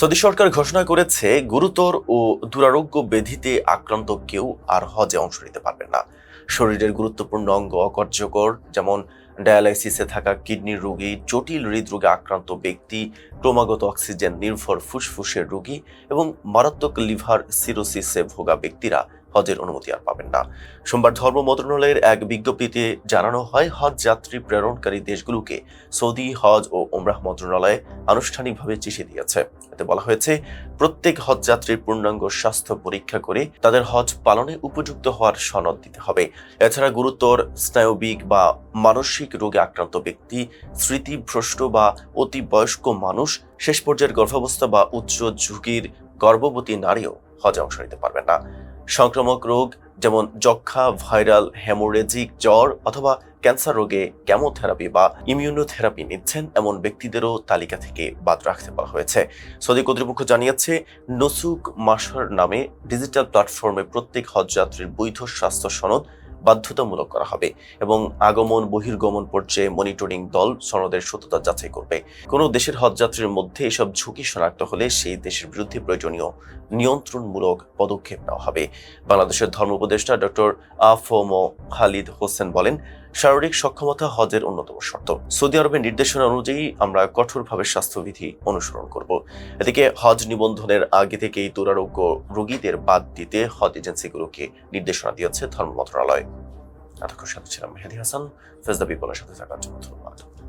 Saudi সরকার ঘোষণা করেছে, গুরুতর ও দুরারোগ্য ব্যাধিতে আক্রান্ত কেউ আর হজে অংশ নিতে পারবে না। শরীরের গুরুত্বপূর্ণ অঙ্গ অকার্যকর, যেমন ডায়ালাইসিসে থাকা কিডনির রোগী, জটিল হৃদরোগে আক্রান্ত ব্যক্তি, ক্রমাগত অক্সিজেন নির্ভর ফুসফুসের রোগী এবং মারাত্মক লিভার সিরোসিসে ভোগা ব্যক্তিরা। হজের অনুমতি আর পাবেন না। সোমবার ধর্ম মন্ত্রণালয়ের এক বিজ্ঞপ্তিতে জানানো হয়, হজ যাত্রী প্রেরণকারী দেশগুলোকে সৌদি, হজ ও ওমরাহ মন্ত্রণালয় আনুষ্ঠানিকভাবে চিঠি দিয়েছে। এতে বলা হয়েছে, প্রত্যেক হজ যাত্রীর পূর্ণাঙ্গ স্বাস্থ্য পরীক্ষা করে তাদের হজ পালনে উপযুক্ত হওয়ার সনদ দিতে হবে। এছাড়া গুরুতর স্নায়বিক বা মানসিক রোগে আক্রান্ত ব্যক্তি, স্মৃতিভ্রষ্ট বা অতি বয়স্ক মানুষ, শেষ পর্যায়ের গর্ভাবস্থা বা উচ্চ ঝুঁকির গর্ভবতী নারীও হজে অংশ নিতে পারবেন না। সংক্রামক রোগ যেমন যক্ষা ভাইরাল, হেমোরেজিক জ্বর অথবা ক্যান্সার রোগে ক্যামোথেরাপি বা ইমিউনোথেরাপি নিচ্ছেন এমন ব্যক্তিদেরও তালিকা থেকে বাদ রাখতে বলা হয়েছে। সৌদি কর্তৃপক্ষ জানিয়েছে, নসুক মাসার নামে ডিজিটাল প্ল্যাটফর্মে প্রত্যেক হজযাত্রীর বৈধ স্বাস্থ্য সনদ বাধ্যতামূলক করা হবে এবং আগমন, বহির্গমন পর্যায়ে মনিটরিং দল সনদের সত্যতা যাচাই করবে। কোনো দেশের হজযাত্রীর মধ্যে এসব ঝুঁকি শনাক্ত হলে সেই দেশের বিরুদ্ধে প্রয়োজনীয় নিয়ন্ত্রণমূলক পদক্ষেপ নেওয়া হবে। বাংলাদেশের ধর্ম উপদেষ্টা ডক্টর আফম খালিদ হোসেন বলেন শারীরিক সক্ষমতা হজের অন্যতম শর্ত। সৌদি আরবের নির্দেশনা অনুযায়ী আমরা কঠোরভাবে স্বাস্থ্যবিধি অনুসরণ করব। এদিকে হজ নিবন্ধনের আগে থেকেই দুরারোগ্য রোগীদের বাদ দিতে হজ এজেন্সিগুলোকে নির্দেশনা দিয়েছে ধর্ম মন্ত্রণালয়। এতক্ষণ সাথে ছিলাম মেহেদি হাসান। ফেজদা বিপলের সাথে থাকার জন্য ধন্যবাদ।